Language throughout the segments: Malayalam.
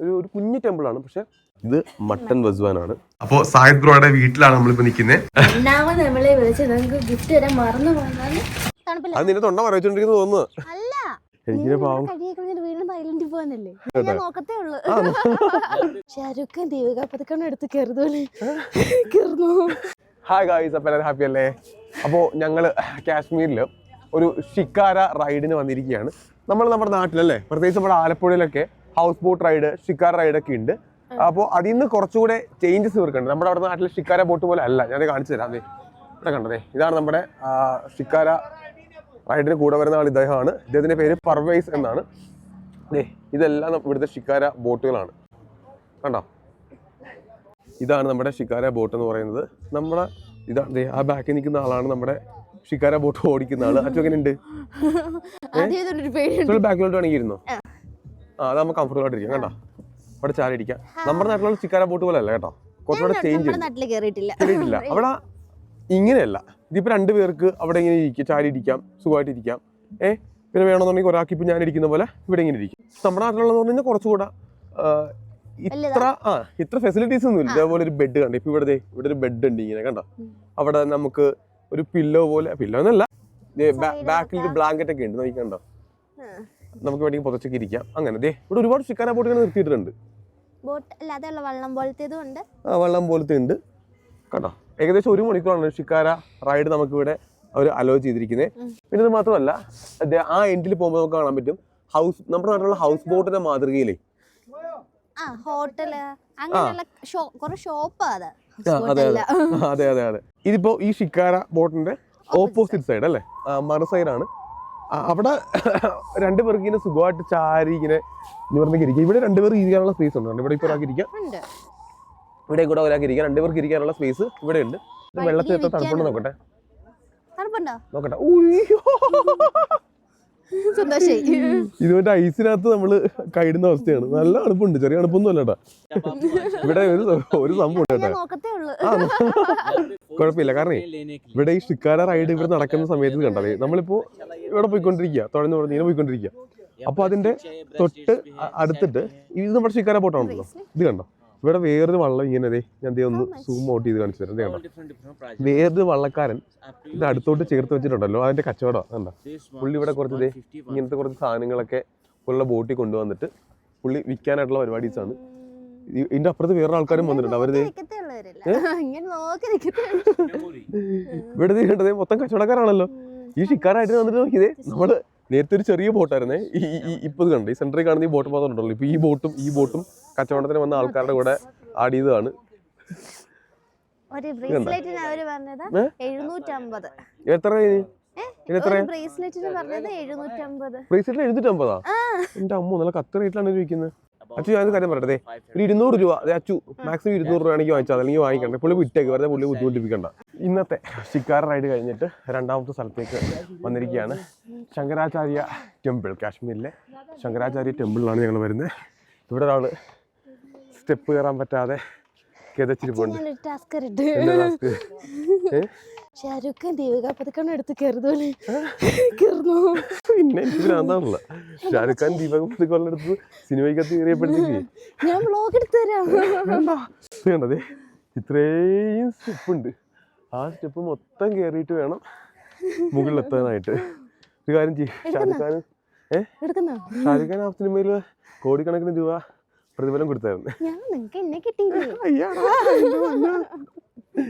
ഒരു ഒരു കുഞ്ഞു ടെമ്പിൾ ആണ്. പക്ഷെ ഇത് മട്ടൻ വസുവാനാണ് അപ്പോ സാഹിദ് ബ്രോയുടെ വീട്ടിലാണ് നമ്മളിപ്പോ നിൽക്കുന്നത് രണ്ടാമത് നമ്മളെ വിളിച്ച് നമുക്ക് ഗിഫ്റ്റ് തരാൻ മറന്നു പോയതാണ് അത് നിന്റെ തൊണ്ട മറവിച്ചോണ്ടിരിക്കുന്നു തോന്നുന്നു. അല്ല. എനിക്കിനെ പാവം. വീണ്ടും ഞാൻ നോക്കത്തേ ഉള്ളൂ. ഷാരൂഖ് ഖാൻ ദേവിക പതുക്കണം എടുത്ത് കയറുതോലെ കയറുന്നു. ഹായ് ഗായ്സ് അപ്പം എല്ലാവരും ഹാപ്പി അല്ലേ? അപ്പോൾ ഞങ്ങൾ കാശ്മീരിൽ ഒരു ഷിക്കാര റൈഡിന് വന്നിരിക്കുകയാണ്. നമ്മൾ നമ്മുടെ നാട്ടിലല്ലേ? പ്രത്യേകിച്ച് നമ്മുടെ ആലപ്പുഴയിലൊക്കെ house boat ride shikara ride ഒക്കെ ഉണ്ട് അപ്പോൾ അതിൽ നിന്ന് കുറച്ചുകൂടെ ചേഞ്ചസ് ഇവർക്കുണ്ട്. നമ്മുടെ അവിടെ നാട്ടിലെ ഷിക്കാര ബോട്ട് പോലെ അല്ല. ഞാൻ കാണിച്ചു തരാം. ദേ ഇവിടെ കണ്ടതേ ഇതാണ് നമ്മുടെ ഷിക്കാര റൈഡിന് കൂടെ വരുന്ന ആൾ ഇദ്ദേഹമാണ്. ഇദ്ദേഹത്തിന്റെ പേര് പർവൈസ് എന്നാണ്. ദേ ഇതെല്ലാം ഇവിടുത്തെ ഷിക്കാര ബോട്ടുകളാണ് കണ്ടോ? ഇതാണ് നമ്മുടെ ഷിക്കാര ബോട്ട് എന്ന് പറയുന്നത്. നമ്മുടെ ഇതാ ദേ ആ ബാക്കിൽ നിൽക്കുന്ന ആളാണ് നമ്മുടെ ഷിക്കാര ബോട്ട് ഓടിക്കുന്ന ആൾ. അച്ഛൻ എങ്ങനെ ഉണ്ട് ആദ്യം ഒരു പേടിയുണ്ട് ബാക്കിലോട്ട് വേണമെങ്കിൽ ഇരുന്നോ? ആ അത് നമുക്ക് കംഫർട്ടബിൾ ആയിട്ടിരിക്കാം കേട്ടോ. അവിടെ ചാരി ഇരിക്കാം നമ്മുടെ നാട്ടിലുള്ള ചിക്കാര ബോട്ട് പോലെ അല്ല കേട്ടോ. കുറച്ചുകൂടെ ചേഞ്ച് കയറിയിട്ടില്ല അവിടെ ഇങ്ങനെയല്ല. ഇതിപ്പോ രണ്ടുപേർക്ക് അവിടെ ഇങ്ങനെ ഇരിക്കും ചാരി ഇരിക്കാം സുഖമായിട്ട് ഇരിക്കാം ഏഹ് പിന്നെ വേണമെന്നുണ്ടെങ്കിൽ ഒരാൾക്ക് ഇപ്പൊ ഞാൻ ഇരിക്കുന്ന പോലെ ഇവിടെ ഇങ്ങനെ ഇരിക്കും. നമ്മുടെ നാട്ടിലുള്ളതെന്ന് പറഞ്ഞാൽ കുറച്ചുകൂടെ ഇത്ര ആ ഇത്ര ഫെസിലിറ്റീസ് ഒന്നും ഇല്ല. ഇതേപോലെ ഒരു ബെഡ് കണ്ടോ? ഇപ്പൊ ഇവിടെ ഇവിടെ ഒരു ബെഡ് ഉണ്ട് ഇങ്ങനെ കണ്ടോ? അവിടെ നമുക്ക് ഒരു പില്ലോ പോലെ പില്ലോ എന്നല്ല ബാക്കിൽ ഒരു ബ്ലാങ്കറ്റ് ഒക്കെ ഉണ്ട്. നോക്കി കണ്ടോ? നമുക്ക് വേണമെങ്കിൽ പുതച്ചൊക്കെ ഇരിക്കാം. അങ്ങനെ ദേ ഇവിടെ ഒരുപാട് ഷിക്കാര ബോട്ട് ഇങ്ങനെ നിർത്തിയിട്ടുണ്ട് ബോട്ട് അല്ലാതെ അതല്ല വള്ളം പോലത്തേതും ഉണ്ട്. ആ വള്ളം പോലത്തെ ഉണ്ട്. കണ്ടോ? ഏകദേശം ഒരു മണിക്കൂറാണ് ഷിക്കാര റൈഡ് നമുക്ക് ഇവിടെ അവർ അലോ ചെയ്തിരിക്കുന്നത് പിന്നെ ഇത് മാത്രമല്ല ആ എൻഡിൽ പോകുമ്പോൾ നമുക്ക് കാണാൻ പറ്റും ഹൗസ് നമ്മുടെ നാട്ടിലുള്ള ഹൗസ് ബോട്ടിന്റെ മാതൃകയിലേ. ആ ഹോട്ടൽ അങ്ങനെയുള്ള ഷോ കുറെ ഷോപ്പാ അത്. അതെ അതെ. അതെ ഇതിപ്പോ ഈ ഷിക്കാര ബോട്ടിന്റെ ഓപ്പോസിറ്റ് സൈഡ് അല്ലേ? മറു സൈഡാണ് അവിടെ രണ്ടു പേർക്ക് ഇങ്ങനെ സുഖമായിട്ട് ചാരി ഇങ്ങനെ നിവർന്നൊക്കെ ഇരിക്കുക. ഇവിടെ രണ്ടുപേർക്ക് ഇരിക്കാനുള്ള സ്പേസ് ഉണ്ട്? ഇവിടെ ഇപ്പോൾ ഒരാൾക്ക് ഇരിക്കാം. ഇവിടെ കൂടെ ഒരാൾക്ക് ഇരിക്കാം. രണ്ടുപേർക്ക് ഇരിക്കാനുള്ള സ്പേസ് ഇവിടെ ഉണ്ട്. വെള്ളത്തിൽ എത്ര തണുപ്പുണ്ട് നോക്കട്ടെ. നോക്കട്ടെ. ഉയ്യോ. സന്തോഷായി. ഇത് മറ്റേ ഐസിനകത്ത് നമ്മൾ കൈടുന്ന അവസ്ഥയാണ്. നല്ല അണുപ്പുണ്ട് ചെറിയ അണുപ്പൊന്നും അല്ല ഇവിടെ ഒരു ഒരു സംഭവം കുഴപ്പമില്ല. കാരണം ഇവിടെ ഈ ഷിക്കാര റൈഡ് ഇവിടെ നടക്കുന്ന സമയത്ത് കണ്ടാലേ നമ്മളിപ്പോ ഇവിടെ പോയിക്കൊണ്ടിരിക്കുക. തുഴഞ്ഞു തുഴഞ്ഞ് ഇങ്ങനെ പോയിക്കൊണ്ടിരിക്കുക. അപ്പൊ അതിന്റെ തൊട്ട് അടുത്തിട്ട് ഇത് നമ്മുടെ ഷിക്കാര ബോട്ടാണല്ലോ. ഇത് കണ്ടോ? ഇവിടെ വേറൊരു വള്ളം ഇങ്ങനെ ദേ ഞാൻ ദേ ഒന്ന് സൂം ഔട്ട് ചെയ്ത് കാണിച്ചു തരാം. കേട്ടോ കണ്ടോ? വേറൊരു വള്ളക്കാരൻ ഇത് അടുത്തോട്ട് ചേർത്ത് വെച്ചിട്ടുണ്ടല്ലോ. അതിന്റെ കച്ചവടം കണ്ടോ? പുള്ളി ഇവിടെ കുറച്ച് ദേ ഇങ്ങനത്തെ കുറച്ച് സാധനങ്ങളൊക്കെ ഉള്ള ബോട്ടിൽ കൊണ്ടുവന്നിട്ട് പുള്ളി വിൽക്കാനായിട്ടുള്ള പരിപാടീസാണ്. ഇതിന്റെ അപ്പുറത്ത് വേറെ ആൾക്കാരും വന്നിട്ടുണ്ട്. അവർ ദേ ഇങ്ങനെ നോക്കി നിക്കത്തേ ഉള്ളൂ. ഇവിടെ ദേ കണ്ടതേ മൊത്തം കച്ചവടക്കാരാണല്ലോ. ഈ ഷിക്കാരായിട്ട് വന്നിട്ട് നോക്കിയതേ നമ്മൾ നേരത്തെ ഒരു ചെറിയ ബോട്ടായിരുന്നേ. ഈ ഇപ്പൊ ഇത് കണ്ടു? ഈ സെന്ററിൽ കാണുന്ന ഈ ബോട്ട് മാത്രമേ ഉണ്ടല്ലോ. ഇപ്പൊ ഈ ബോട്ടും ഈ ബോട്ടും കച്ചവടത്തിന് വന്ന ആൾക്കാരുടെ കൂടെ ആഡ്? എഴുന്നൂറ്റമ്പത്. എത്ര ബ്രേസ്ലെറ്റിന് എഴുന്നൂറ്റമ്പത്. എന്റെ അമ്മ നല്ല കത്ത് റേറ്റിലാണ് ചോദിക്കുന്നത് അച്ഛൻ ഞാൻ കാര്യം പറയട്ടെ ഒരു ഇരുന്നൂറ് രൂപ. അതെ അച്ചു മാക്സിമം ഇരുന്നൂറ് രൂപ ആണെങ്കിൽ വാങ്ങിച്ചാൽ അല്ലെങ്കിൽ വാങ്ങിക്കണ്ട. പുള്ളി വിട്ടേക്ക് വെറുതെ പുള്ളി ബുദ്ധിമുട്ടിപ്പിക്കണ്ട. ഇന്നത്തെ ഷിക്കാർ റൈഡ് കഴിഞ്ഞിട്ട് രണ്ടാമത്തെ സ്ഥലത്തേക്ക് വന്നിരിക്കുകയാണ് ശങ്കരാചാര്യ ടെമ്പിൾ കാശ്മീരിലെ ശങ്കരാചാര്യ ടെമ്പിളിലാണ് ഞങ്ങൾ വരുന്നത്. ഇവിടെ ഒരാൾ സ്റ്റെപ്പ് കയറാൻ പറ്റാതെ? ഷാരൂഖ് എടുത്ത് കയറുന്നു. പിന്നെ ഭ്രാന്താണല്ല ഷാരുഖ് ഖാൻ ദീപക് സിനിമയ്ക്കകത്ത് കയറിയപ്പോഴത്തേക്ക്. ഞാൻ എടുത്തു തരാം. ഇത്രയും സ്റ്റെപ്പ് ഉണ്ട് ആ സ്റ്റെപ്പ് മൊത്തം കയറിയിട്ട് വേണം മുകളിലെത്താനായിട്ട്. ഒരു കാര്യം ചെയ്യും. ഷാരുഖ് ഖാൻ ഏഹ് ഷാരുഖ് ഖാൻ ആ സിനിമയിൽ കോടിക്കണക്കിന് രൂപ പ്രതിഫലം കൊടുത്തായിരുന്നു. ഞാൻ നിങ്ങൾക്ക് എന്നെ കിട്ടിയില്ലേ?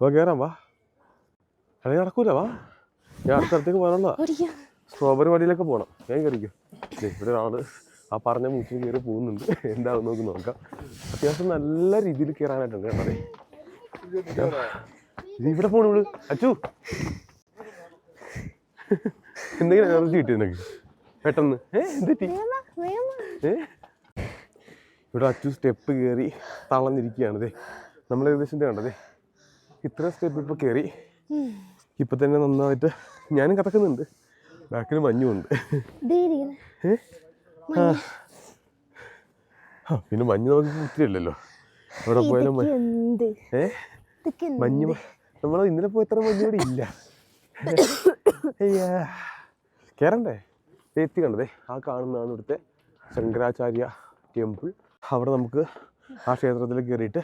വാ കയറാം വാ അല്ലെങ്കിൽ നടക്കൂല വാ. ഞാൻ അടുത്ത സ്ഥലത്തേക്ക് പോകാനുള്ള സ്ട്രോബെറി വടിയിലൊക്കെ പോകണം ഞാൻ കയറിക്കും ഇവിടെ ഒരാൾ ആ പറഞ്ഞ മൂച്ചിൽ കയറി പോകുന്നുണ്ട്. എന്താവും നോക്കി നോക്കാം. അത്യാവശ്യം നല്ല രീതിയിൽ കയറാനായിട്ടുണ്ട് കേട്ടോ. ഇത് ഇവിടെ പോണു അച്ചു. എന്തെങ്കിലും എനർജി കിട്ടി നിനക്ക്? പെട്ടെന്ന്. ഇവിടെ അച്ചു സ്റ്റെപ്പ് കയറി തളഞ്ഞിരിക്കുകയാണ് ദേ. നമ്മൾ ഏകദേശം കണ്ടതേ ഇത്ര സ്റ്റെപ്പ് ഇപ്പോൾ കയറി ഇപ്പൊ ഇപ്പം തന്നെ നന്നായിട്ട് ഞാനും കിടക്കുന്നുണ്ട് ബാക്കിൽ മഞ്ഞുമുണ്ട്? ആ. പിന്നെ മഞ്ഞ് നമുക്ക് ഒത്തിരിയല്ലല്ലോ. അവിടെ പോയാലും ഏ? മഞ്ഞ് നമ്മൾ ഇന്നലെ പോയി എത്ര മഞ്ഞ് ഇവിടെ ഇല്ല. കയറണ്ടേ എത്തി കണ്ടതേ ആ കാണുന്നതാണ് ഇവിടുത്തെ ശങ്കരാചാര്യ ടെമ്പിൾ. അവിടെ നമുക്ക് ആ ക്ഷേത്രത്തിൽ കയറിയിട്ട്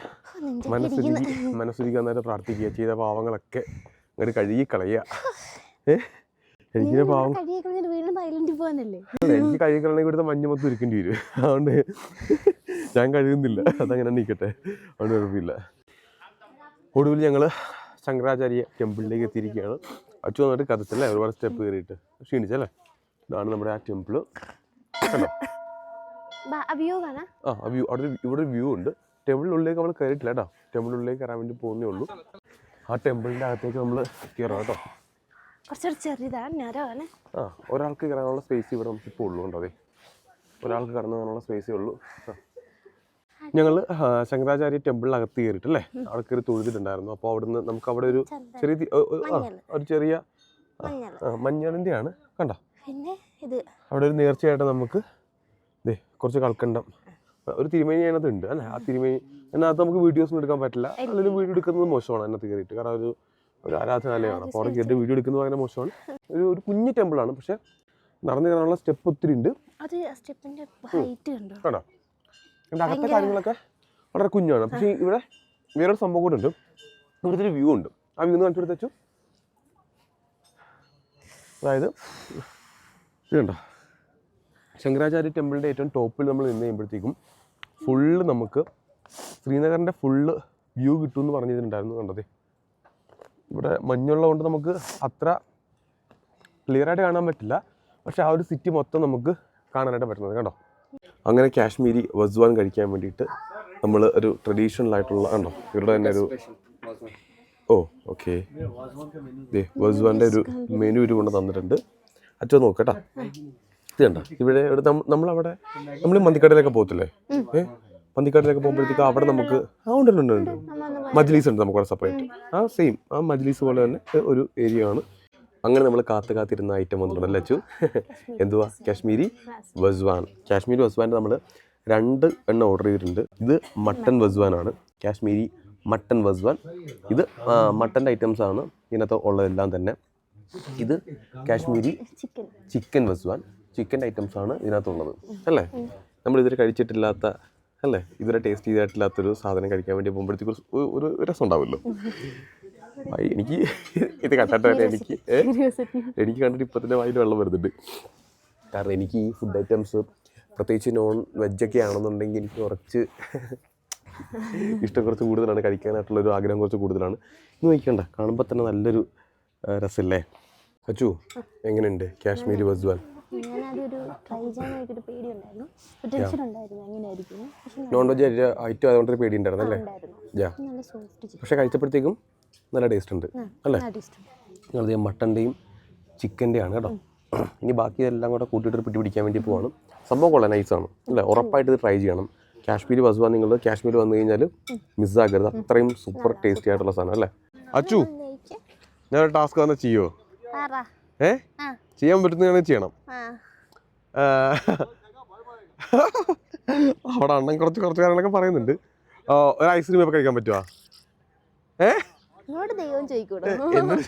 മനസ്സുരുകി മനസ്സുരുകി നന്നായിട്ട് പ്രാർത്ഥിക്കുക ചെയ്ത പാവങ്ങളൊക്കെ അങ്ങോട്ട് കഴുകി കളയുക ഏ? എനിക്ക് പാവം എനിക്ക് കഴുകി ഇവിടുത്തെ മഞ്ഞ് മൊത്തം ഇരിക്കേണ്ടി വരും. അതുകൊണ്ട് ഞാൻ കഴുകുന്നില്ല. അതങ്ങനെ നിൽക്കട്ടെ അതുകൊണ്ട് കുഴപ്പമില്ല. ഒടുവിൽ ഞങ്ങൾ ശങ്കരാചാര്യ ടെമ്പിളിലേക്ക് എത്തിയിരിക്കുകയാണ്. അച്ചു വന്നിട്ട് കഥച്ചല്ലേ ഒരുപാട് സ്റ്റെപ്പ് കയറിയിട്ട് ക്ഷീണിച്ചല്ലേ? ഇതാണ് നമ്മുടെ ആ ടെമ്പിൾ കണ്ടോ? വ്യൂ കാണാ. ആ ആ വ്യൂ അവിടെ ഇവിടെ ഒരു വ്യൂ ഉണ്ട് ടെമ്പിളിനുള്ളിലേക്ക് നമ്മൾ കയറിയിട്ടില്ല കേട്ടോ. ടെമ്പിളിനുള്ളിലേക്ക് കയറാൻ വേണ്ടി പോകുന്നേ ഉള്ളൂ. ആ ടെമ്പിളിന്റെ അകത്തേക്ക് നമ്മൾ കയറാം കേട്ടോ. കുറച്ചുകൂടി ആ ഒരാൾക്ക് കയറാനുള്ള സ്പേസ് ഇവിടെ നമുക്ക് ഇപ്പോൾ ഉള്ളൂ കേട്ടോ അതെ ഒരാൾക്ക് കടന്നു പോകാനുള്ള സ്പേസേ ഉള്ളൂ. ഞങ്ങൾ ശങ്കരാചാര്യ ടെമ്പിളിനകത്ത് കയറിയിട്ട് അല്ലേ അവിടെ കയറി തൊഴുതിട്ടുണ്ടായിരുന്നു. അപ്പോൾ അവിടുന്ന് നമുക്ക് അവിടെ ഒരു ചെറിയ. ഒരു ചെറിയ മഞ്ഞളിന്റെ ആണ് കണ്ടോ? ഇത്. അവിടെ ഒരു നേർച്ചയായിട്ട് നമുക്ക് ദേ കുറച്ച് കൽക്കണ്ടം. ഒരു തിരുമേനി അതിനകത്ത് ഉണ്ട് അല്ലേ? ആ തിരുമേനി അതിനകത്ത് നമുക്ക് വീഡിയോസ് ഒന്നും എടുക്കാൻ പറ്റില്ല. അല്ലെങ്കിൽ വീഡിയോ എടുക്കുന്നത് മോശമാണ് അതിനകത്ത് കയറിയിട്ട്. കാരണം ഒരു ഒരു ആരാധനാലയമാണ്. അപ്പോൾ അവിടെ കയറിയിട്ട് വീഡിയോ എടുക്കുന്നത് ഭയങ്കര മോശമാണ്. ഒരു ഒരു കുഞ്ഞു ടെമ്പിൾ ആണ് പക്ഷേ നടന്നു കയറാനുള്ള സ്റ്റെപ്പ് ഒത്തിരി ഉണ്ട്. അത് സ്റ്റെപ്പിന്റെ ഹൈറ്റ് കണ്ടോ? ഇതിന്റെ അകത്തെ കാര്യങ്ങളൊക്കെ? വളരെ കുഞ്ഞാണ്. പക്ഷേ ഇവിടെ വേറൊരു സംഭവം കൂടെ ഉണ്ട്. ഇവിടുത്തെ ഒരു വ്യൂ ഉണ്ട്. ആ വ്യൂ കാണിച്ചു കാണിച്ചു വെച്ചു. അതായത് ഇതുണ്ടോ? ശങ്കരാചാര്യ ടെമ്പിളിന്റെ ഏറ്റവും ടോപ്പിൽ നമ്മൾ നിന്ന് കഴിയുമ്പോഴത്തേക്കും ഫുള്ള് നമുക്ക് ശ്രീനഗറിന്റെ ഫുള്ള് വ്യൂ കിട്ടുമെന്ന് പറഞ്ഞിട്ടുണ്ടായിരുന്നു കണ്ടതേ. ഇവിടെ മഞ്ഞുള്ളതുകൊണ്ട് നമുക്ക് അത്ര ക്ലിയർ ആയിട്ട് കാണാൻ പറ്റില്ല. പക്ഷെ ആ ഒരു സിറ്റി മൊത്തം നമുക്ക് കാണാനായിട്ട് പറ്റുന്നത് കണ്ടോ? അങ്ങനെ കാശ്മീരി വസ്വാൻ കഴിക്കാൻ വേണ്ടിയിട്ട് നമ്മൾ ഒരു ട്രഡീഷണൽ ആയിട്ടുള്ള ആണോ ഇവരുടെ തന്നെ ഒരു ഓ ഓക്കെ വസ്വാന്റെ ഒരു മെനു ഇത് കൊണ്ട് തന്നിട്ടുണ്ട്. അച്ഛൻ നോക്കട്ടാ ഇത് ഇവിടെ ഇവിടെ നമ്മ- നമ്മളവിടെ നമ്മൾ മന്തിക്കടയിലൊക്കെ പോകത്തില്ലേ? ഏ? മന്തിക്കടയിലൊക്കെ പോകുമ്പോഴത്തേക്ക് അവിടെ നമുക്ക് ആ ഉണ്ടല്ലോ ഉണ്ട്, ഉണ്ട് ഉണ്ട് മജ്ലീസ് ഉണ്ട് നമുക്ക് അവിടെ സെപ്പറേറ്റ് ആ സെയിം ആ മജ്ലീസ് പോലെ തന്നെ ഒരു ഏരിയ ആണ്. അങ്ങനെ നമ്മൾ കാത്തു കാത്തിരുന്ന ഐറ്റം വന്നിട്ടുണ്ടല്ലോ അച്ചു? എന്തുവാ? കാശ്മീരി വസ്വാൻ കാശ്മീരി വസ്വാൻ നമ്മൾ രണ്ട് എണ്ണം ഓർഡർ ചെയ്തിട്ടുണ്ട്. ഇത് മട്ടൻ വസ്വാൻ ആണ് കാശ്മീരി മട്ടൻ വസ്വാൻ ഇത് മട്ടന്റെ ഐറ്റംസ് ആണ് ഇതിനകത്ത് ഉള്ളതെല്ലാം തന്നെ. ഇത് കാശ്മീരി ചിക്കൻ. ചിക്കൻ വസ്വാൻ ചിക്കന്റെ ഐറ്റംസ് ആണ് ഇതിനകത്തുള്ളത്. അല്ലേ? നമ്മൾ ഇതുവരെ കഴിച്ചിട്ടില്ലാത്ത അല്ലേ? ഇതുവരെ ടേസ്റ്റ് ചെയ്തിട്ടില്ലാത്തൊരു സാധനം കഴിക്കാൻ വേണ്ടി പോകുമ്പോഴത്തേക്ക് ഒരു രസം ഉണ്ടാവുമല്ലോ. എനിക്ക് ഇത് കണ്ടിട്ട് തന്നെ എനിക്ക് എനിക്ക് കണ്ടിട്ട് ഇപ്പം തന്നെ വായിൽ വെള്ളം വരുന്നുണ്ട്. കാരണം എനിക്ക് ഈ ഫുഡ് ഐറ്റംസ് പ്രത്യേകിച്ച് നോൺ വെജൊക്കെ ആണെന്നുണ്ടെങ്കിൽ എനിക്ക് കുറച്ച് ഇഷ്ടം കുറച്ച് കൂടുതലാണ്. കഴിക്കാനായിട്ടുള്ള ഒരു ആഗ്രഹം കുറച്ച് കൂടുതലാണ്. ഇന്ന് നോക്കണ്ട കാണുമ്പോൾ തന്നെ നല്ലൊരു രസമല്ലേ അച്ചു എങ്ങനെയുണ്ട്? Kashmiri wazwan non veg item അതുകൊണ്ടൊരു പേടി ഉണ്ടായിരുന്നു. അല്ലേ? പക്ഷെ കഴിച്ചപ്പോഴത്തേക്കും നല്ല ടേസ്റ്റ് ഉണ്ട് അല്ലേ? ഞങ്ങളത് മട്ടന്റെയും ചിക്കന്റെയാണ് കേട്ടോ. ഇനി ബാക്കി എല്ലാം കൂടെ കൂട്ടിയിട്ട് പിടി പിടിക്കാൻ വേണ്ടി പോവാണ്. സംഭവം കൊള്ളാം നൈസാണ് അല്ലേ? ഉറപ്പായിട്ട് ഇത് ട്രൈ ചെയ്യണം. കാശ്മീരി വസുവാൻ നിങ്ങൾ കാശ്മീർ വന്നു കഴിഞ്ഞാൽ മിസ്സാക്കരുത് അത്രയും സൂപ്പർ ടേസ്റ്റി ആയിട്ടുള്ള സാധനം അല്ലേ? അച്ചു ഞാൻ ടാസ്ക് വന്നാൽ ചെയ്യോ പറ ഏ? ആ. ചെയ്യാൻ പറ്റുന്നതാണ് ചെയ്യണം. അവിടെ അണ്ണൻ കുറച്ച് കുറച്ച് കാര്യങ്ങളൊക്കെ പറയുന്നുണ്ട്. ഒരു ഐസ്ക്രീം ഒക്കെ കഴിക്കാൻ പറ്റുമോ ഏ? എന്നോട് ദൈവം ചോദിക്കൂടോ എന്നോട്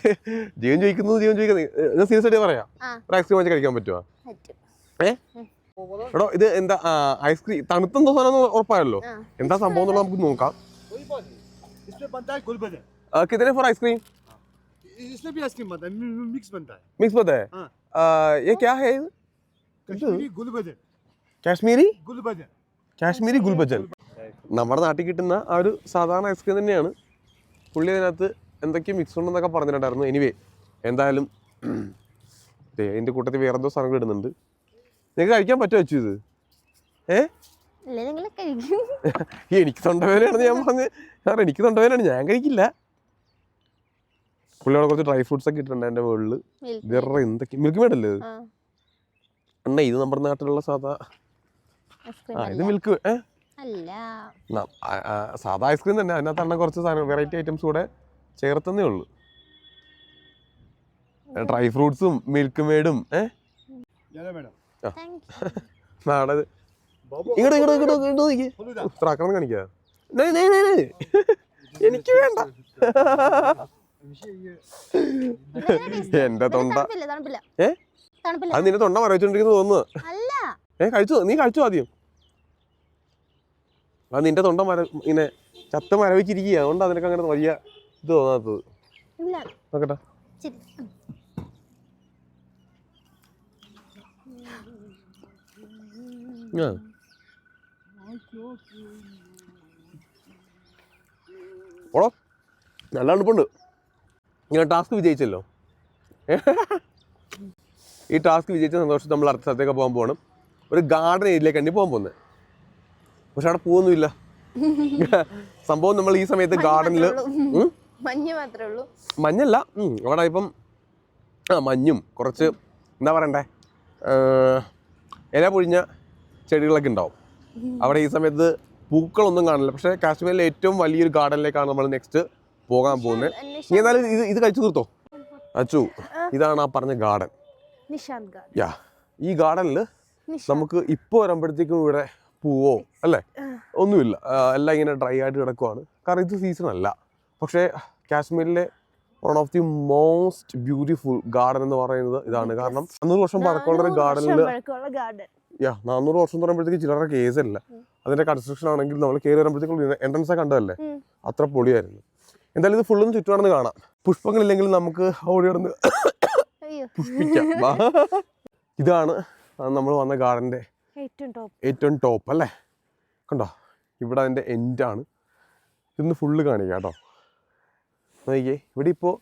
ജീവൻ ചോദിക്കുന്നത് ജീവൻ ചോദിക്കുന്നത് ഞാൻ സീരിയസ് ആയിട്ട് പറയാം ആ ഒരു ഐസ്ക്രീം വാങ്ങിച്ച് കഴിക്കാൻ പറ്റുമോ പറ്റും ഏ എടോ ഇത് എന്താ ഐസ്ക്രീം തണുത്തെന്തോ സാധനം ഉറപ്പായല്ലോ ആ. എന്താ സംഭവം എന്നുള്ളത് നമുക്ക് നോക്കാം इसमें बनता है गुलबद है ആ, कितने फॉर आइसक्रीम इसमें भी आइसक्रीम बनता है मि- मि- मिक्स बनता है मिक्स पता है हाँ। आ, ये क्या है कश्मीरी गुलबद है കാശ്മീരി गुलबद है കാശ്മീരി ഗുൽബജൻ നമ്മുടെ നാട്ടിൽ കിട്ടുന്ന ആ ഒരു സാധാരണ ഐസ്ക്രീം തന്നെയാണ് പുള്ളി അതിനകത്ത് എന്തൊക്കെയോ മിക്സ് ഉണ്ടെന്നൊക്കെ പറഞ്ഞിട്ടുണ്ടായിരുന്നു. എനിവേ എന്തായാലും ദേ അതിന്റെ കൂട്ടത്തിൽ വേറെ എന്തോ സാധനങ്ങൾ ഇടുന്നുണ്ട്. നിങ്ങൾക്ക് കഴിക്കാൻ പറ്റുമോ വെച്ചു ഇത്? ഏ? എനിക്ക് തൊണ്ടവേദനയാണെന്ന് ഞാൻ പറഞ്ഞ് സാർ എനിക്ക് തൊണ്ടവേദനയാണ് ഞാൻ കഴിക്കില്ല. പുള്ളിയോടെ കുറച്ച് ഡ്രൈ ഫ്രൂട്ട്സ് ഒക്കെ ഇട്ടിട്ടുണ്ട് എന്റെ മുകളിൽ വേറെ എന്തൊക്കെ മിൽക്ക് മേഡ് അല്ലേ അണ്ണ ഇത് നമ്മുടെ നാട്ടിലുള്ള സാധാ ആ ഇത് മിൽക്ക് ഏ അല്ല? ന- ആ- ആ, സാധാ ഐസ്ക്രീം തന്നെ. അതിനകത്ത് കുറച്ച് സാധനം വെറൈറ്റി ഐറ്റംസ് കൂടെ ചേർത്തന്നേ ഉള്ളൂ. ഡ്രൈ ഫ്രൂട്ട്സും മിൽക്ക് മേഡും. ഇങ്ങോട്ട് ഇങ്ങോട്ട് ഇങ്ങോട്ട് ഇങ്ങോട്ട് കാണിക്കാ? എനിക്ക് വേണ്ട. എന്റെ തൊണ്ട. ഏ? അത് നിന്റെ തൊണ്ട മരവിച്ചോണ്ടിരിക്കുന്നു തോന്നുന്നു. ഏ കഴിച്ചു? നീ കഴിച്ചു ആദ്യം? അത് നിന്റെ തൊണ്ട മര ഇങ്ങനെ ചത്ത മരവിച്ചിരിക്കുക അതുകൊണ്ട് അതിനൊക്കെ അങ്ങനെ വലിയ ഇത് തോന്നാത്തത്. നോക്കട്ടെ. ആ. ഓളോ നല്ല എളുപ്പമുണ്ട് ഇങ്ങനെ ടാസ്ക് വിജയിച്ചല്ലോ. ഈ ടാസ്ക് വിജയിച്ച സന്തോഷം നമ്മൾ അടുത്ത സ്ഥലത്തേക്ക് പോകാൻ പോകണം ഒരു ഗാർഡൻ ഏരിയയിലേക്ക് ഏരിയയിലേക്കാണ് പോകാൻ പോകുന്നത് പക്ഷെ അവിടെ പോകുന്നില്ല സംഭവം നമ്മൾ ഈ സമയത്ത് ഗാർഡനിൽ മഞ്ഞ് മാത്രമേ ഉള്ളൂ. മഞ്ഞല്ല. അവിടെ ഇപ്പം ആ മഞ്ഞും കുറച്ച് എന്താ പറയണ്ടേ? ഇല പൊഴിഞ്ഞ ചെടികളൊക്കെ ഉണ്ടാവും. അവിടെ ഈ സമയത്ത് പൂക്കളൊന്നും കാണില്ല. പക്ഷേ കാശ്മീരിലെ ഏറ്റവും വലിയൊരു ഗാർഡനിലേക്കാണ് നമ്മൾ നെക്സ്റ്റ് പോകാൻ പോകുന്നത്. നീ എന്നാലും ഇത് ഇത് കഴിച്ചു തീർത്തോ? അച്ചു ഇതാണ് ആ പറഞ്ഞ ഗാർഡൻ. യാ ഈ ഗാർഡനിൽ നമുക്ക് ഇപ്പോൾ വരുമ്പോഴത്തേക്കും ഇവിടെ പൂവോ അല്ലേ? ഒന്നുമില്ല. എല്ലാം ഇങ്ങനെ ഡ്രൈ ആയിട്ട് കിടക്കുവാണ്. കാരണം ഇത് സീസൺ അല്ല. പക്ഷേ കാശ്മീരിലെ one of the most beautiful garden എന്ന് പറയുന്നത് ഇതാണ്. കാരണം നാനൂറ് വർഷം പഴക്കമുള്ള ഒരു ഗാർഡനിൽ യാ നാനൂറ് വർഷം പറയുമ്പോഴത്തേക്ക് ചിലരുടെ കേസല്ല അതിന്റെ കൺസ്ട്രക്ഷൻ ആണെങ്കിൽ നമ്മൾ കയറി വരുമ്പോഴത്തേക്കും എൻട്രൻസ് കണ്ടതല്ലേ? അത്ര പൊളിയായിരുന്നു. എന്തായാലും ഇത് ഫുള്ളും ചുറ്റുവാണെന്ന് കാണാം. പുഷ്പങ്ങളില്ലെങ്കിൽ നമുക്ക് ഓടി കിടന്ന് പുഷ്പിക്കാം. ഇതാണ് നമ്മൾ വന്ന ഗാർഡന്റെ ഏറ്റവും ടോപ്പ് അല്ലേ? കണ്ടോ? ഇവിടെ അതിന്റെ എൻഡാണ് ഇന്ന് ഫുള്ള് കാണിക്കാം കേട്ടോ. നോക്കിയേ ഇവിടെ ഇപ്പോൾ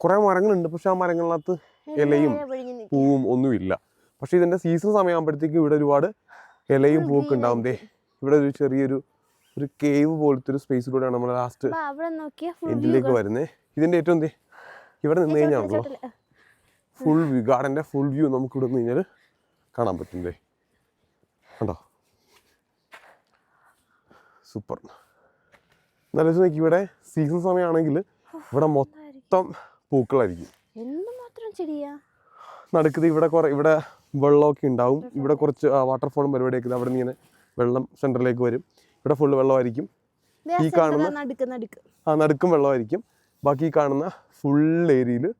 കുറേ മരങ്ങളുണ്ട്. പക്ഷെ ആ മരങ്ങളിനകത്ത് ഇലയും പൂവും ഒന്നുമില്ല. പക്ഷെ ഇതിന്റെ സീസൺ സമയമാകുമ്പോഴത്തേക്കും ഇവിടെ ഒരുപാട് ഇലയും പൂവൊക്കെ ഉണ്ടാവും. ദേ ഇവിടെ ഒരു ചെറിയൊരു ഒരു കേവ് പോലത്തെ ഒരു സ്പേസിലൂടെയാണ് നമ്മൾ ലാസ്റ്റ് എൻഡിലേക്ക് വരുന്നത് ഇതിന്റെ ഏറ്റവും ദേ ഇവിടെ നിന്ന് കഴിഞ്ഞാണല്ലോ ഫുൾ വ്യൂ ഗാർഡന്റെ ഫുൾ വ്യൂ നമുക്ക് ഇവിടെ നിന്ന് കഴിഞ്ഞാൽ കാണാൻ പറ്റും ദേ. കണ്ടോ? സൂപ്പർ. എന്നാലും നോക്കി ഇവിടെ സീസൺ സമയമാണെങ്കിൽ ഇവിടെ മൊത്തം പൂക്കളായിരിക്കും. നടക്കുന്നത് നടുക്കത് ഇവിടെ കുറെ ഇവിടെ വെള്ളമൊക്കെ ഉണ്ടാവും. ഇവിടെ കുറച്ച് വാട്ടർഫോളും പരിപാടിയൊക്കെ. അവിടെ നിന്ന് ഇങ്ങനെ വെള്ളം സെന്ററിലേക്ക് വരും. ഇവിടെ ഫുള്ള് വെള്ളമായിരിക്കും. ഈ കാണുന്ന- ആ നടുക്കും വെള്ളമായിരിക്കും. ബാക്കി കാണുന്ന ഫുൾ ഏരിയയിൽ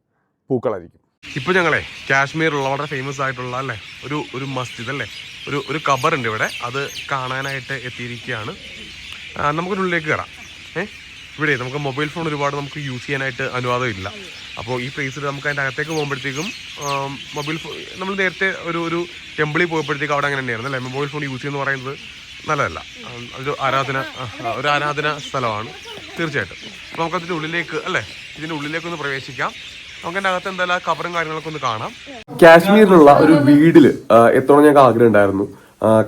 പൂക്കളായിരിക്കും. ഇപ്പോൾ ഞങ്ങളെ കാശ്മീരിലുള്ള വളരെ ഫേമസ് ആയിട്ടുള്ള അല്ലേ? ഒരു ഒരു മസ്ജിദ് അല്ലേ? ഒരു ഒരു കബറുണ്ട് ഇവിടെ. അത് കാണാനായിട്ട് എത്തിയിരിക്കുകയാണ്. നമുക്കൊരുള്ളിലേക്ക് കയറാം ഏ? ഇവിടെ നമുക്ക് മൊബൈൽ ഫോൺ ഒരുപാട് നമുക്ക് യൂസ് ചെയ്യാനായിട്ട് അനുവാദം ഇല്ല അപ്പോൾ ഈ പ്ലേസിൽ നമുക്ക് അതിന്റെ അകത്തേക്ക് പോകുമ്പോഴത്തേക്കും മൊബൈൽ ഫോൺ നമ്മൾ നേരത്തെ ഒരു ഒരു ടെമ്പിളിൽ പോയപ്പോഴത്തേക്കും അവിടെ അങ്ങനെ തന്നെയായിരുന്നു അല്ലേ? മൊബൈൽ ഫോൺ യൂസ് ചെയ്യുന്നു പറയുന്നത് നല്ലതല്ല. ഒരു ആരാധന ഒരു ആരാധന സ്ഥലമാണ്. തീർച്ചയായിട്ടും. അപ്പോൾ നമുക്കതിന്റെ ഉള്ളിലേക്ക് അല്ലേ? ഇതിന്റെ ഉള്ളിലേക്കൊന്ന് പ്രവേശിക്കാം. നമുക്ക് അതിന്റെ അകത്ത് എന്തായാലും ആ കവറും കാര്യങ്ങളൊക്കെ ഒന്ന് കാണാം. കാശ്മീരിലുള്ള ഒരു വീടിൽ എത്തണം ഞങ്ങൾക്ക് ആഗ്രഹം ഉണ്ടായിരുന്നു.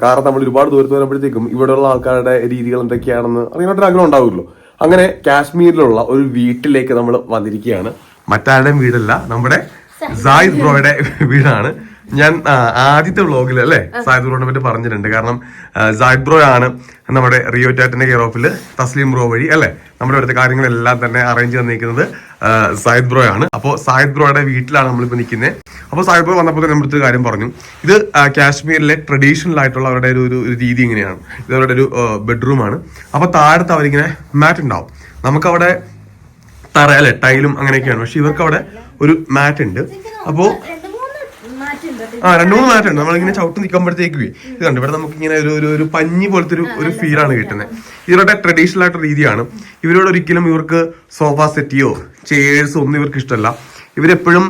കാരണം നമ്മൾ ഒരുപാട് ദൂരത്ത് വരുമ്പോഴത്തേക്കും ഇവിടെയുള്ള ആൾക്കാരുടെ രീതികൾ എന്തൊക്കെയാണെന്ന് അറിയാനായിട്ട് ആഗ്രഹം ഉണ്ടാവുമല്ലോ. അങ്ങനെ കാശ്മീരിലുള്ള ഒരു വീട്ടിലേക്ക് നമ്മൾ വന്നിരിക്കുകയാണ്. മറ്റാരുടെയും വീടല്ല നമ്മുടെ സായിദ് ബ്രോയുടെ വീടാണ്. ഞാൻ ആദ്യത്തെ വ്ളോഗിൽ അല്ലേ? സായിദ് ബ്രോനെ പറ്റി പറഞ്ഞിട്ടുണ്ട്. കാരണം സായിദ് ബ്രോ ആണ് നമ്മുടെ റിയോ ടാറ്റിന്റെ കെയർ ഓഫിൽ തസ്ലീം ബ്രോ വഴി അല്ലേ? നമ്മുടെ അടുത്ത കാര്യങ്ങളെല്ലാം തന്നെ അറേഞ്ച് തന്നിരിക്കുന്നത്. ആ, സായിദ് ബ്രോ ആണ് അപ്പോൾ സായിദ് ബ്രോയുടെ വീട്ടിലാണ് നമ്മളിപ്പോൾ നിൽക്കുന്നത് അപ്പോൾ സായിദ് ബ്രോ വന്നപ്പോൾ തന്നെ ഒരു കാര്യം പറഞ്ഞു. ഇത് കാശ്മീരിലെ ട്രഡീഷണൽ ആയിട്ടുള്ള അവരുടെ ഒരു ഒരു രീതി ഇങ്ങനെയാണ്. ഇത് അവരുടെ ഒരു ബെഡ്റൂം ആണ് അപ്പോൾ താഴത്ത് അവരിങ്ങനെ മാറ്റ് ഉണ്ടാവും. നമുക്കവിടെ തറ അല്ലെ ടൈലും അങ്ങനെയൊക്കെയാണ്. പക്ഷെ ഇവർക്ക് അവിടെ ഒരു മാറ്റ് ഉണ്ട്. അപ്പോൾ ആ രണ്ടു മൂന്ന് മാറ്റം ഉണ്ട് നമ്മളിങ്ങനെ ചവിട്ട് നിൽക്കുമ്പോഴത്തേക്ക് ഇത് കണ്ടു ഇവിടെ നമുക്ക് ഇങ്ങനെ ഒരു ഒരു ഒരു പഞ്ഞി പോലത്തെ ഒരു ഒരു ആണ് കിട്ടുന്നത്. ഇവരുടെ ട്രഡീഷണൽ ആയിട്ടുള്ള രീതിയാണ്. ഇവരോട് ഒരിക്കലും ഇവർക്ക് സോഫ സെറ്റിയോ ചെയേഴ്സോ ഒന്നും ഇവർക്ക് ഇഷ്ടമല്ല. ഇവരെപ്പോഴും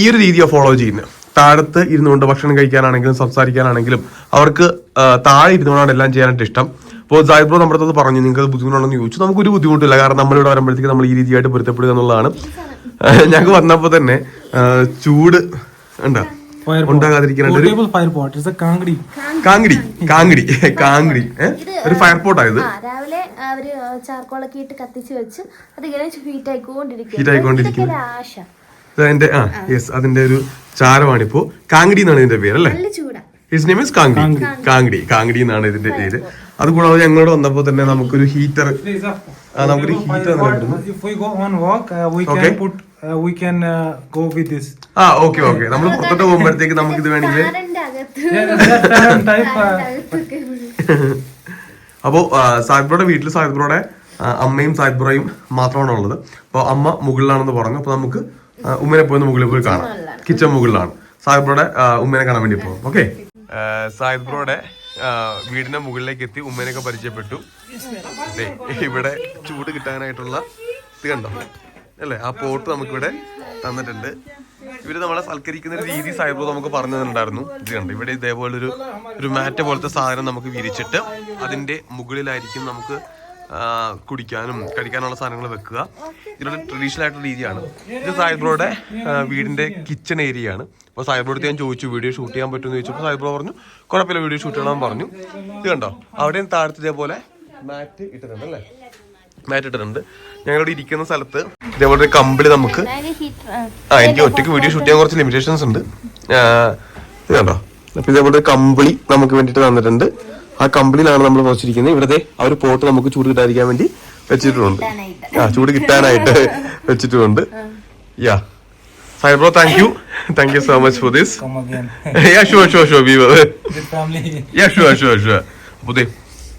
ഈ ഒരു രീതിയാണ് ഫോളോ ചെയ്യുന്നത്. താഴത്ത് ഇരുന്നുകൊണ്ട് ഭക്ഷണം കഴിക്കാനാണെങ്കിലും സംസാരിക്കാനാണെങ്കിലും അവർക്ക് താഴെ ഇരുന്നുകൊണ്ടാണ് എല്ലാം ചെയ്യാനായിട്ട് ഇഷ്ടം. അപ്പോൾ ജായ് ബ്രോ നമ്മുടെ അടുത്ത് പറഞ്ഞു നിങ്ങൾക്ക് അത് ബുദ്ധിമുട്ടുണ്ടെന്ന് ചോദിച്ചു. നമുക്കൊരു ബുദ്ധിമുട്ടില്ല. കാരണം നമ്മളിവിടെ വരുമ്പോഴത്തേക്ക് നമ്മൾ ഈ രീതിയായിട്ട് പൊരുത്തപ്പെടുക എന്നുള്ളതാണ്. ഞങ്ങൾക്ക് വന്നപ്പോൾ തന്നെ ചൂട് ഉണ്ടോ ഉണ്ടാകാതിരിക്കാനായിട്ട്. കാങ്കിടി. കാങ്കിടി? ഒരു ഫയർ പോട്ടായത് ആ രാവിലെ അവർ ചാർക്കോളൊക്കെ ഇട്ട് കത്തിച്ച് വെച്ച് അതിങ്ങനെ ഹീറ്റ് ആയിക്കൊണ്ടിരിക്കും Heat ആയിക്കൊണ്ടിരിക്കും. ഒരു ആശ. അതിന്റെ ആ യെസ് അതിന്റെ ഒരു ചാരമാണിപ്പോ കാങ്കടി എന്നാണ് ഇതിന്റെ പേര് അല്ലേ? ഹിസ് നെയിം ഇസ് കാങ്കിടി. കാങ്കടി. കാങ്കടി. എന്നാണ് ഇതിന്റെ പേര്. അതുകൂടാതെ ഞങ്ങളോട് വന്നപ്പോൾ തന്നെ നമുക്കൊരു ഹീറ്റർ നമുക്കൊരു heater fire can go with this. ആ ഓക്കെ ഓക്കെ നമ്മൾ പുറത്തോട്ട് പോകുമ്പോഴത്തേക്ക് നമുക്ക് ഇത് വേണമെങ്കിൽ അപ്പോൾ സാഹിബ്രോയുടെ വീട്ടിൽ സാഹിബ്രോയുടെ അമ്മയും സാഹിബ്രോയും മാത്രമാണ് ഉള്ളത് അപ്പോൾ അമ്മ മുകളിലാണെന്ന് പറഞ്ഞു. അപ്പോൾ നമുക്ക് ഉമ്മനെ പോയി മുകളിൽ പോയി കാണാം. കിച്ചൺ മുകളിലാണ്. സാഹിബ്രോടെ ഉമ്മനെ കാണാൻ വേണ്ടി പോകും ഓക്കെ? സാഹിബ്രോടെ വീടിന്റെ മുകളിലേക്ക് എത്തി. ഉമ്മനെയൊക്കെ പരിചയപ്പെട്ടു. ഇവിടെ ചൂട് കിട്ടാനായിട്ടുള്ള ഇത് കണ്ടോ? അല്ലേ? ആ പോട്ട് നമുക്കിവിടെ തന്നിട്ടുണ്ട്. ഇവർ നമ്മളെ സൽക്കരിക്കുന്ന ഒരു രീതി സാഹിബ് നമുക്ക് പറഞ്ഞു തന്നിട്ടുണ്ടായിരുന്നു. ഇത് കണ്ടോ ഇവിടെ ഇതേപോലെ ഒരു ഒരു മാറ്റ പോലത്തെ സാധനം നമുക്ക് വിരിച്ചിട്ട് അതിന്റെ മുകളിലായിരിക്കും നമുക്ക് കുടിക്കാനും കഴിക്കാനുള്ള സാധനങ്ങൾ വെക്കുക. ഇതിലൊരു ട്രഡീഷണൽ ആയിട്ടുള്ള രീതിയാണ്. ഇത് സാഹിബ്രോയുടെ വീടിന്റെ കിച്ചൺ ഏരിയ ആണ്. അപ്പോൾ സാഹിബ്രോട് ഞാൻ ചോദിച്ചു വീഡിയോ ഷൂട്ട് ചെയ്യാൻ പറ്റുമെന്ന് ചോദിച്ചപ്പോൾ സാഹിബ്രോ പറഞ്ഞു കുഴപ്പമില്ല വീഡിയോ ഷൂട്ട് ചെയ്യണമെന്ന് പറഞ്ഞു. ഇത് കണ്ടോ? അവിടെയും താഴത്തെ ഇതേപോലെ മാറ്റ് ഇട്ടിട്ടുണ്ട് അല്ലേ? മാറ്റ് ഇട്ടിട്ടുണ്ട് ഞങ്ങളിവിടെ ഇരിക്കുന്ന സ്ഥലത്ത് ഇതേപോലെ ഒരു കമ്പിളി നമുക്ക് ആ എനിക്ക് ഒറ്റയ്ക്ക് വീഡിയോ ഷൂട്ട് ചെയ്യാൻ കുറച്ച് ലിമിറ്റേഷൻസ് ഉണ്ട്. ഇത് കണ്ടോ? അപ്പൊ ഇതേപോലെ ഒരു കമ്പിളി നമുക്ക് വേണ്ടിയിട്ട് തന്നിട്ടുണ്ട്. ആ കമ്പിളിയിലാണ് നമ്മൾ വെച്ചിരിക്കുന്നത്. ഇവിടുത്തെ ആ ഒരു പോട്ട് നമുക്ക് ചൂട് കിട്ടാതിരിക്കാൻ വേണ്ടി വെച്ചിട്ടുണ്ട്. ആ ചൂട് കിട്ടാനായിട്ട് വെച്ചിട്ടുണ്ട്. Yeah സൈബ്രോ thank you thank you so much for this. Yeah sure sure sure be With family. Yeah sure sure sure അപ്പൊ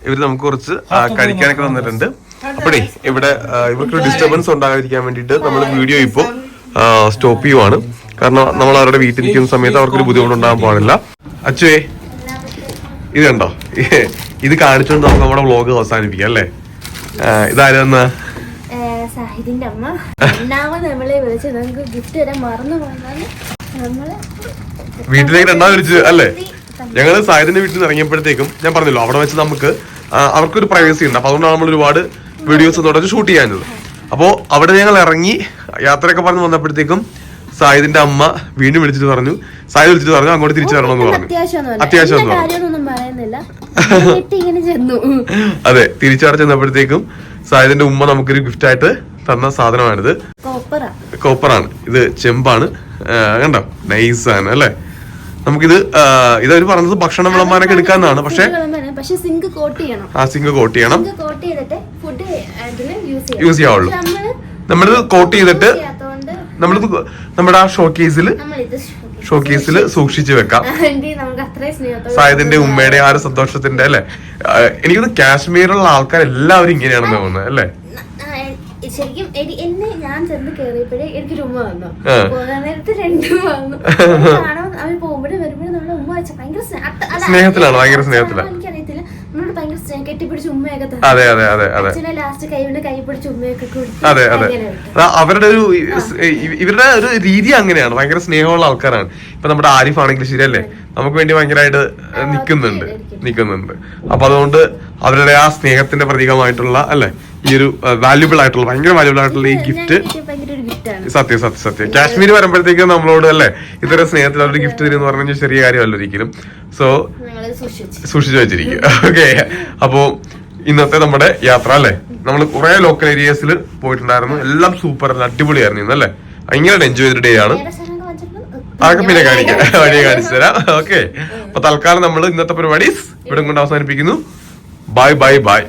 ഇവർ നമുക്ക് കുറച്ച് കഴിക്കാനൊക്കെ തന്നിട്ടുണ്ട്. അപ്പഴേ ഇവിടെ ഇവർക്ക് ഡിസ്റ്റർബൻസ് ഉണ്ടാകാതിരിക്കാൻ വേണ്ടിയിട്ട് നമ്മൾ വീഡിയോ ഇപ്പോൾ സ്റ്റോപ്പ് ചെയ്യുവാണ്. കാരണം നമ്മൾ അവരുടെ വീട്ടിൽ നിൽക്കുന്ന സമയത്ത് അവർക്കൊരു ബുദ്ധിമുട്ടുണ്ടാകാൻ പാടില്ല. അച്ചുവേ ഇത് കണ്ടോ? ഇത് കാണിച്ചുകൊണ്ട് നമുക്ക് നമ്മുടെ വ്ലോഗ് അവസാനിപ്പിക്കാം അല്ലേ? ആ, സാഹിദിന്റെ അമ്മ. രണ്ടാമത് നമ്മളെ നമുക്ക് ഗിഫ്റ്റ് തരാൻ മറന്നു പോയതാണ് നമ്മൾ വീട്ടിലേക്ക് രണ്ടാമത് വിളിച്ചു അല്ലേ? ഞങ്ങൾ സാഹിദിന്റെ വീട്ടിൽ നിന്ന് ഇറങ്ങിയപ്പോഴത്തേക്കും ഞാൻ പറഞ്ഞല്ലോ അവിടെ വെച്ച് നമുക്ക് അവർക്കൊരു പ്രൈവസി ഉണ്ട്. അപ്പൊ അതുകൊണ്ടാണ് നമ്മൾ ഒരുപാട് വീഡിയോസ് തുടങ്ങി ഷൂട്ട് ചെയ്യാനുള്ളത് അപ്പോൾ അവിടെ ഞങ്ങൾ ഇറങ്ങി യാത്രയൊക്കെ പറഞ്ഞ് വന്നപ്പോഴത്തേക്കും സായിദിന്റെ അമ്മ വീണ്ടും വിളിച്ചിട്ട് പറഞ്ഞു സായി വിളിച്ചിട്ട് പറഞ്ഞു അങ്ങോട്ട് തിരിച്ചു വരണമെന്ന് പറഞ്ഞു. അത്യാവശ്യം അതെ തിരിച്ചു തിരിച്ചവിടെ ചെന്നപ്പോഴത്തേക്കും സായിദിന്റെ ഉമ്മ നമുക്കൊരു ഗിഫ്റ്റ് ആയിട്ട് തന്ന സാധനമാണിത്. കോപ്പറാ. കോപ്പറാണ്. ഇത് ചെമ്പാണ്. കണ്ടോ? നൈസാണ് അല്ലേ? നമുക്കിത് ഇതവര് പറഞ്ഞത് ഭക്ഷണ വിളമ്പാനൊക്കെ എടുക്കാന്നാണ്. പക്ഷെ പക്ഷെ സിങ്ക് കോട്ട് ചെയ്യണം. ആ സിങ്ക് കോട്ട് ചെയ്യണം. സിങ്ക് കോട്ട് ചെയ്തിട്ട് ഫുഡ് യൂസ് യൂസ് ചെയ്യാവുള്ളൂ. നമ്മൾ നമ്മളിത് കോട്ട് ചെയ്തിട്ട് ചെയ്യാത്തോണ്ട് നമ്മളിത് നമ്മുടെ ആ ഷോക്കേസിൽ നമ്മളിത് ഷോക്കേസിൽ സൂക്ഷിച്ചു വെക്കാം. ആന്റി നമുക്ക് അത്രയും സ്നേഹത്തോടെ സായതിന്റെ ഉമ്മയുടെ ആ ഒരു സന്തോഷത്തിന്റെ അല്ലെ? എനിക്കൊന്ന് കാശ്മീരിലുള്ള ആൾക്കാർ എല്ലാവരും ഇങ്ങനെയാണെന്ന് തോന്നുന്നത് അല്ലേ? ശരിക്കും എനി- എന്നെ ഞാൻ ചെന്ന് കേറിയപ്പോഴേ എനിക്കൊരു ഉമ്മ വന്നു. പോകാൻ നേരത്ത് രണ്ടും വന്നു. കാണാൻ അവർ പോകുമ്പോഴേ വരുമ്പോഴേ നമ്മുടെ ഉമ്മ വെച്ച ഭയങ്കര സ്നേഹത്തിലാണ്, ഭയങ്കര സ്നേഹത്തിലാണ്. എനിക്കറിയത്തില്ല. നമ്മളോട് ഭയങ്കര സ്നേഹം കെട്ടിപ്പിടിച്ച് ഉമ്മയൊക്കെ. അതെ അതെ അതെ അതെ. ലാസ്റ്റ് കൈകൊണ്ട് കൈ പിടിച്ച് ഉമ്മയൊക്കെ അതെ. അതാ. അവരുടെ ഒരു ഇവരുടെ ഒരു രീതി അങ്ങനെയാണ്. ഭയങ്കര സ്നേഹമുള്ള ആൾക്കാരാണ്. ഇപ്പൊ നമ്മുടെ ആരിഫ് ആണെങ്കിലും ശരിയല്ലേ? നമുക്ക് വേണ്ടി ഭയങ്കരമായിട്ട് നിൽക്കുന്നുണ്ട് നിൽക്കുന്നുണ്ട് അപ്പൊ അതുകൊണ്ട് അവരുടെ ആ സ്നേഹത്തിന്റെ പ്രതീകമായിട്ടുള്ള അല്ലെ? ഈ ഒരു വാല്യുബിൾ ആയിട്ടുള്ള ഭയങ്കര വാല്യുബിൾ ആയിട്ടുള്ള ഈ ഗിഫ്റ്റ് സത്യം സത്യം സത്യം. കാശ്മീർ വരുമ്പോഴത്തേക്കും നമ്മളോട് അല്ലേ ഇത്തരം സ്നേഹത്തിൽ അവരുടെ ഗിഫ്റ്റ് തരുമെന്ന് പറഞ്ഞു കഴിഞ്ഞാൽ ചെറിയ കാര്യമല്ല ഒരിക്കലും. സോ സൂക്ഷിച്ചു. വെച്ചിരിക്കും ഓക്കെ അപ്പോ ഇന്നത്തെ നമ്മുടെ യാത്ര അല്ലേ? നമ്മൾ കുറെ ലോക്കൽ ഏരിയസിൽ പോയിട്ടുണ്ടായിരുന്നു. എല്ലാം സൂപ്പർ അടിപൊളിയായിരുന്നു ഇന്ന് അല്ലേ? ഭയങ്കര എൻജോയ് ചെയ്ത ഡേ ആണ്. ആകെ അതൊക്കെ പിന്നെ കാണിക്കാം. വഴിയെ കാണിച്ചു തരാം. ഓക്കെ അപ്പൊ തൽക്കാലം നമ്മൾ ഇന്നത്തെ പരിപാടി ഇവിടെ കൊണ്ട് അവസാനിപ്പിക്കുന്നു. Bye bye bye